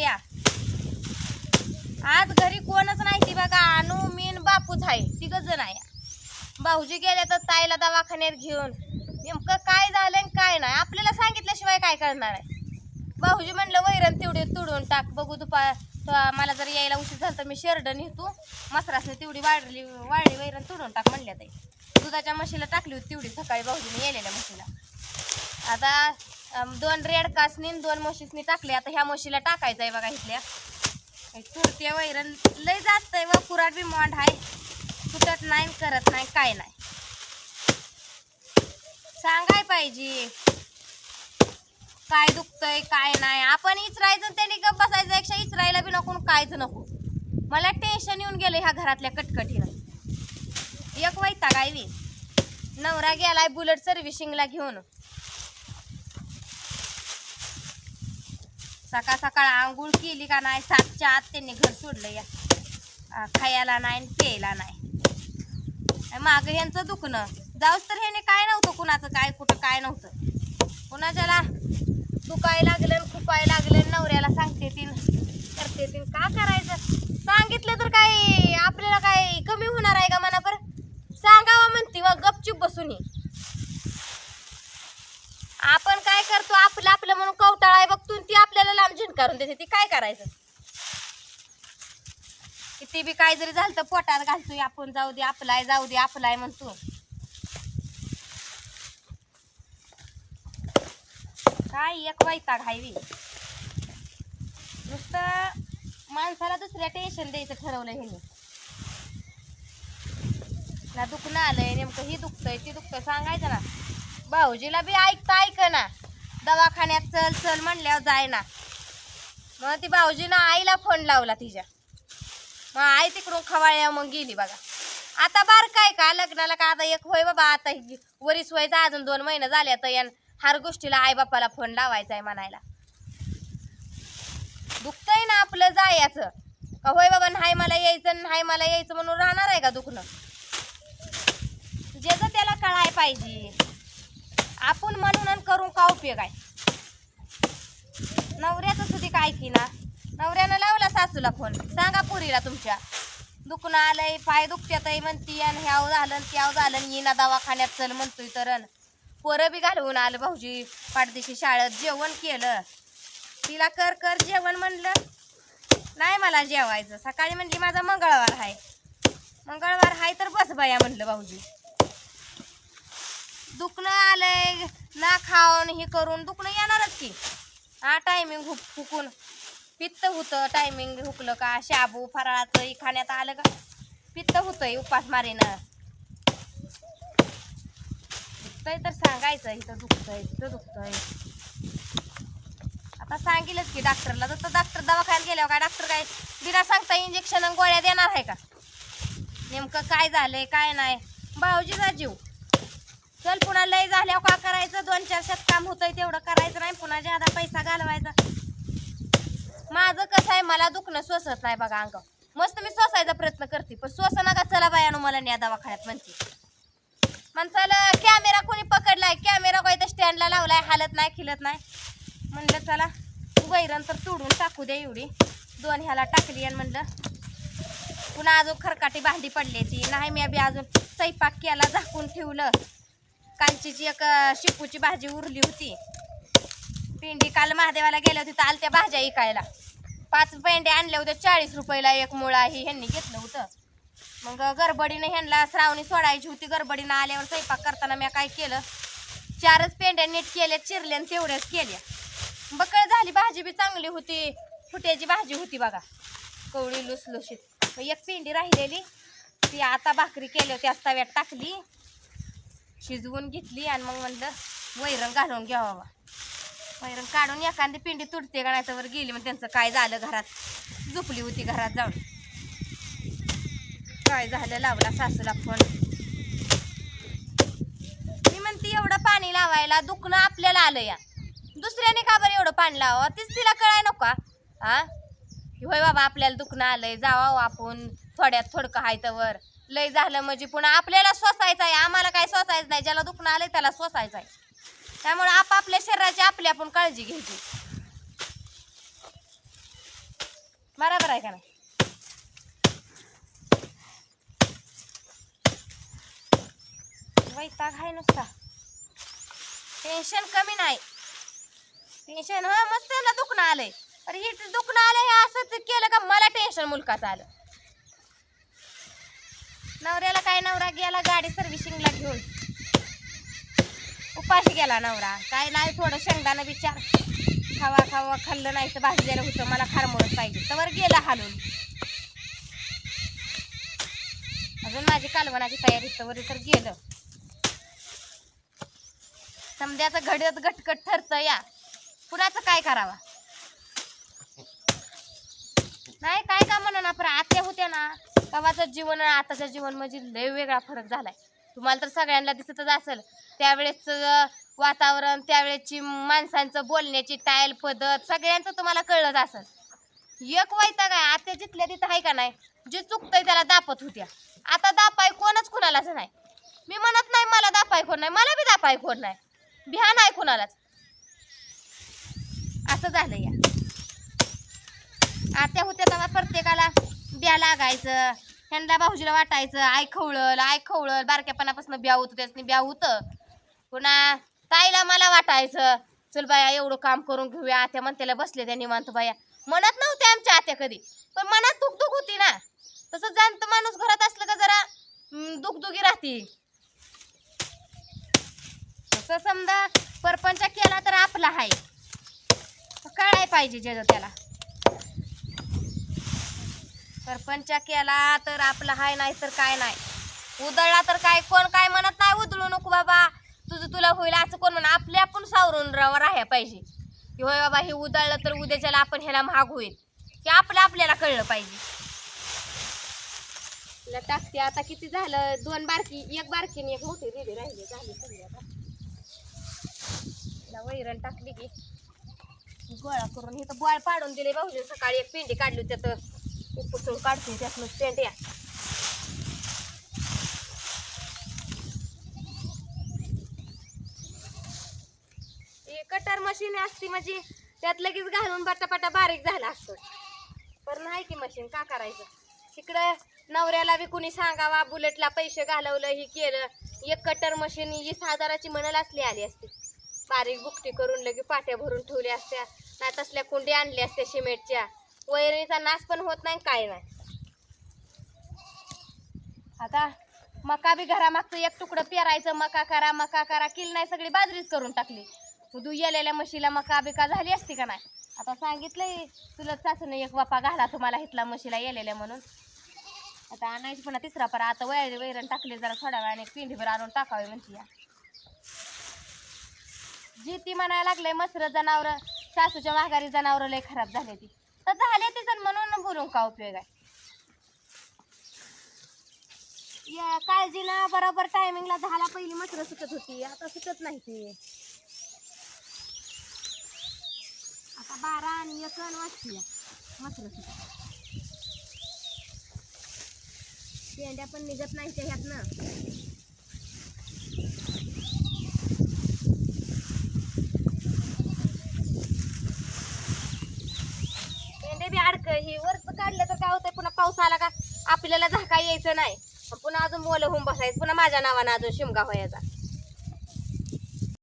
या. आज घरी कोणच नाही ती बघा अनु मीन बापूच आहे. तिघच जण आहे. भाऊजी गेले तर ताईला दवाखान्यात घेऊन. नेमकं काय झालं आणि काय नाही? आपल्याला सांगितल्याशिवाय काय करणार आहे? भाऊजी म्हणलं वैरण तेवढी तुडून टाक. बघू दुपार मला जर यायला उशीर झाला तर मी शेरड नेतो. मसरासने तेवढी वाढली वाढली वैरण तुडून टाक म्हणल्या ताई. दुधाच्या म्हशीला टाकली होती तेवढी. सकाळी भाऊजीने येलेल्या म्हशीला. आता दोन रेड कासनी दोन म्हशीसनी टाकले. आता ह्या म्हशीला टाकायचं आहे बघा इथल्या. तुरत्या वैरण. लय जास्त आहे व कुराट बी मांड आहे. तुटत नाही करत नाही काय नाही. सांगाय पाहिजे. काय दुखतंय काय नाही. आपण इचरायचं त्यांनी गप बसायचं एकशा इचरायला बी नको आणि कायच नको. मला टेन्शन येऊन गेलं ह्या घरातल्या कटकटीनं. एक वैता काय बी नवरा गेलाय बुलेट सर्व्हिसिंगला घेऊन. सकाळ सकाळ आंघोळ केली का नाही? सातच्या आत त्यांनी घर सोडलं या. खायला नाही आणि प्यायला नाही. माग यांचं दुखणं. जाऊस तर ह्याने काय नव्हतं कुणाचं? काय कुठं काय नव्हतं? कुणाच्याला दुखाय लागलं खुपाय लागलं नवऱ्याला सांगते तीन करते तीन. का करायचं? सांगितलं तर काय? आपल्याला काय कमी होणार आहे का मना पर सांगावं म्हणते मग गपचूप बसून ये. आपण काय करतो? आपलं आपलं म्हणून कवटाळा करून देते ती काय करायचं? किती बी काय जरी झालं तर पोटात घालतोय आपण जाऊ दे आपलाय जाऊ दे आपलाय म्हणतो. काय एक वैताग हाय नुसतं माणसाला दुसऱ्या टेन्शन द्यायचं ठरवलं ह्याने. ना दुखणं आलंय नेमकं ही दुखतंय ती दुखतंय सांगायचं ना. भाऊजीला बी ऐकता ऐक ना दवाखान्यात चल चल म्हणल्यावर जाय ना मग ती भाऊजीनं आईला फोन लावला तिच्या. मग आई तिकडून खवाळ्या मग गेली बघा. आता बार काय का लग्नाला का आता एक होय बाबा आता ही वरीस व्हायचा अजून दोन महिने झाले तर या हर गोष्टीला आई बापाला फोन लावायचा आहे म्हणायला. दुखतंय ना आपलं जायचं. का होय बाबा नाही मला यायचं नाही मला यायचं म्हणून राहणार आहे का दुखणं? ज्याचं त्याला कळाय पाहिजे. आपण म्हणून आणि करून का उपयोग आहे नवऱ्याचं सुधी काय की ना नवऱ्यानं लावला सासूला फोन. सांगा पुरीला तुमच्या. दुखणं आलंय पाय दुखत्यात आहे म्हणती आणि ह्याव झालं त्याव झालं आणि दवाखान्यात चल म्हणतोय तर पोरं बी घालवून आलं भाऊजी पाठदिशी शाळेत जेवण केलं. तिला कर कर जेवण म्हणलं. नाही मला जेवायचं. सकाळी म्हणली माझा मंगळवार आहे. मंगळवार आहे तर बस बाया म्हणलं भाऊजी. दुखणं आलंय ना खाऊन हे करून दुखणं येणारच की. हा टायमिंग हुक हुकून. पित्त होतं टायमिंग हुकलं का? शाबू फराळाचं खाण्यात आलं का? पित्त होतंय उपास मारीनं. दुखतंय तर सांगायचं इथं दुखतंय तिथं दुखतंय. आता सांगितलंच की डॉक्टरला तर डॉक्टर दवाखान्यात गेल्यावर काय डॉक्टर काय? बिना सांगता इंजेक्शन गोळ्या देणार आहे का? नेमकं काय झालंय काय नाही? भाऊजीचा जीव. चल पुन्हा लय झाल्यावर का करायचं? दोन चार शेत काम होतंय तेवढं करायचं नाही पुन्हा ज्यादा पैसा घालवायचा. माझं कसं आहे मला दुखणं सोसत नाही बघा अंग. मस्त मी सोसायचा प्रयत्न करते पण सोसा नका चला बायानो मला न्या दवाखान्यात म्हणते. माणसाला कॅमेरा कोणी पकडलाय? कॅमेरा काय तर स्टँडला लावलाय हालत नाही खिलत नाही. म्हणलं चला वैरण तर तोडून टाकू दे एवढी. दोन ह्याला टाकली आणि म्हणलं पुन्हा अजून खरकाटी भांडी पडली ती नाही मी बी अजून स्वयंपाक केला झाकून ठेवलं. कांचीची एक शेपूची शिपूची भाजी उरली होती. पेंडी काल महादेवाला गेल्या होती तर आलत्या भाज्या इकायला पाच पेंड्या आणल्या होत्या चाळीस रुपयाला एक मुळा ही ह्यांनी घेतलं होतं. मग गडबडीनं ह्यांना श्रावणी सोडायची होती गडबडीनं आल्यावर स्वयंपाक करताना मी काय केलं? चारच पेंड्या नीट केल्या चिरल्या आणि तेवढ्याच केल्या. बकळ झाली भाजी बी चांगली होती. फुट्याची भाजी होती बघा. कवळी लुसलुशीत. मग एक पेंडी राहिलेली ती आता भाकरी केली होती आज तव्यात टाकली. शिजवून घेतली आणि मग म्हणलं वैरण घालून घ्यावा वैरण काढून एखादी पिंडी तुटते का नाही तर वर गेली मग त्यांचं काय झालं घरात? झोपली होती घरात जाऊन. काय झालं? लावला सासूला फोन. मी म्हणते एवढं पाणी लावायला दुखणं आपल्याला आलं या. दुसऱ्याने का बरं एवढं पाणी लावा तीच तिला कळाय नका. हा होय बाबा आपल्याला दुखणं आलंय. जावा आपण. थोड्यात थोडकं हाय तर लय झालं म्हणजे पुन्हा आपल्याला सोसायचं आहे आम्हाला काय सोसायचं नाही ज्याला दुखणं आलंय त्याला सोसायचं आहे. त्यामुळे आपापल्या शरीराची आपली आपण काळजी घ्यायची. बरोबर आहे का नाही? वैताग आहे नुसता. टेन्शन कमी नाही. टेन्शन हा मस्त त्याला दुखणं आलंय. अरे हे दुखणं आलंय हे असं ते केलं का? मला टेन्शन मुलकाच आलं. नवऱ्याला काय नवरा गेला गाडी सर्व्हिसिंगला घेऊन. उपाशी गेला नवरा. काय नाही थोडं शेंगदाणं विचार खावा खावा खाल्लं नाही तर भाजलेलं होतं. मला खारमळत पाहिजे. तर गेला हालून. अजून माझी कालवणाची तयारी तर तर गेलं. समद्याचं घडत घटकट ठरतं या. कुणाचं काय करावा? नाही काय का म्हणा ना पर आत्या होत्या ना. तेव्हाचं जीवन आणि आताच्या जीवन म्हणजे लय वेगळा फरक झालाय. तुम्हाला तर सगळ्यांना दिसतच असेल. त्यावेळेसचं वातावरण त्यावेळेची माणसांचं बोलण्याची टायल पद्धत सगळ्यांचं तुम्हाला कळलंच असेल. एक वैताग काय आत्या जिथल्या तिथं आहे का नाही जे चुकतंय त्याला दापत होत्या. आता दापाय कोणच कुणालाच नाही. मी म्हणत नाही मला दापाय कोण नाही मला बी दापाय कोण नाही. भ्या नाही कुणालाच. असं झालं या. आत्या होत्या तेव्हा प्रत्येकाला ब्या लागायचं ह्यांना भाऊजीला वाटायचं आय खवळल आय खवळल बारक्यापणापासून ब्या होतं त्याच ब्या होतं पुन्हा ताईला मला वाटायचं चल बाया एवढं काम करून घेऊया आत्या म्हणतेला बसले त्या निवांत बाया. म्हणत नव्हते आमच्या आत्या कधी पण मनात दुखदुख होती ना. तसं जाणतं माणूस घरात असलं का जरा दुखदुखी राहते. तसं समजा परपंच केला तर आपला आहे कळाय पाहिजे जे त्याला. सरपंच केला तर आपला हाय नाही तर काय नाही. उदळला तर काय कोण काय म्हणत नाही उदळू नको बाबा. तुझं तुला होईल असं कोण म्हणा आपले आपण सावरून राहा राहायला पाहिजे. की होय बाबा हे उदळलं तर उद्याच्याला आपण ह्याला महाग होईल. की आपलं आपल्याला कळलं पाहिजे. टाकते आता किती झालं? दोन बारकी एक बारकी आणि एक मोठी दिली राहिली झाली सगळी आता. वैरण टाकली की. गोळा करून इथं बॉल पाडून दिले भाऊजी सकाळी एक पेंडी काढली त्यात उपसून काढते त्यातनं पेंड्या. या कटर मशीन असती म्हणजे त्यात लगेच घालून पटापटा बारीक झाला असतं. पण नाही की मशीन का करायचं? तिकडं नवऱ्याला बी कुणी सांगावा बुलेटला पैसे घालवलं ही केलं. एक कटर मशीन वीस हजाराची म्हणाल असली आली असती. बारीक बुकटी करून लगे पाट्या भरून ठेवल्या असत्या. नाही तसल्या कुंडी आणल्या असत्या सिमेंटच्या. वैरणीचा नाश पण होत नाही काय नाही. आता मका बी घरामागचं एक तुकडं पेरायचं मका करा मका करा. किल नाही सगळी बाजरीच करून टाकली. तू येलेल्या म्हशीला मका बिका झाली असती का नाही? आता सांगितलंय तुला सासून एक वापा घाला तुम्हाला हितला म्हशीला येलेल्या म्हणून. आता आणायची पुन्हा तिसरा परा. आता वैर वैरण टाकली जरा थोड्या वेळाने पिंडीभर आणून टाकावी म्हणते या. जी ती म्हणायला लागलंय मसर जनावर सासूच्या माघारी जनावर लय खराब झाले ती. तर झाले ते जण म्हणून बोलून का उपयोग आहे? या काळजी ना बरोबर टायमिंगला झाला पहिली मात्र सुटत होती आता सुटत नाही ती. आता बारा आणि एक वाजती मात्र सुटत. पेंड्या पण निघत नाही त्या ह्यातनं पेंडे बी अडक हे वरच काढलं तर काय होतंय? पुन्हा पाऊस आला का? आपल्याला झाका यायचं नाही. पुन्हा अजून बोल होऊन बसायचं. पुन्हा माझ्या नावानं अजून शिमगा व्हायचा.